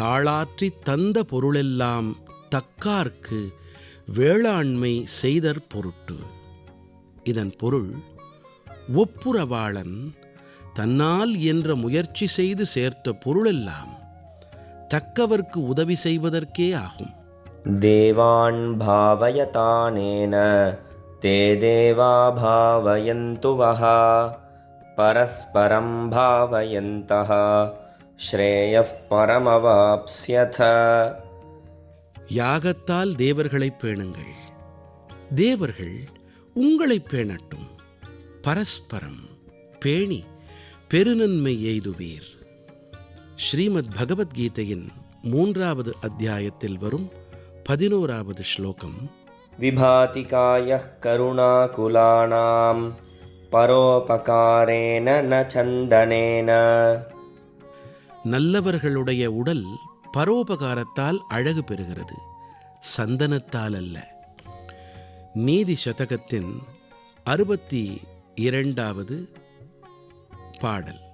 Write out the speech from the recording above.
தாளாற்றி தந்த பொருளெல்லாம் தக்கார்க்கு வேளாண்மை செய்தற் பொருட்டு. இதன் பொருள் ஒப்புரவாளன் தன்னால் என்ற முயற்சி செய்து சேர்த்த பொருளெல்லாம் தக்கவர்க்கு உதவி செய்வதற்கே ஆகும். தேவான் பாவயதானேன தே தேவா பாவயந்து பரஸ்பரம் பாவயந்தகா. ஸ்ரேயப் பரமவாப்ஸ்யதா. யாகத்தால் தேவர்களை பேணுங்கள். தேவர்கள் உங்களை பேணட்டும். பரஸ்பரம் பேணி பெருநன்மை எய்துவீர். ஸ்ரீமத் பகவத்கீதையின் மூன்றாவது அத்தியாயத்தில் வரும் பதினோராவது ஸ்லோகம். விபாதிகாய கருணாகுலானாம். பரோபகாரேன ந சந்தனேன. நல்லவர்களுடைய உடல் பரோபகாரத்தால் அழகு பெறுகிறது சந்தனத்தால் அல்ல நீதி சதகத்தின் அறுபத்தி இரண்டாவது பாடல்.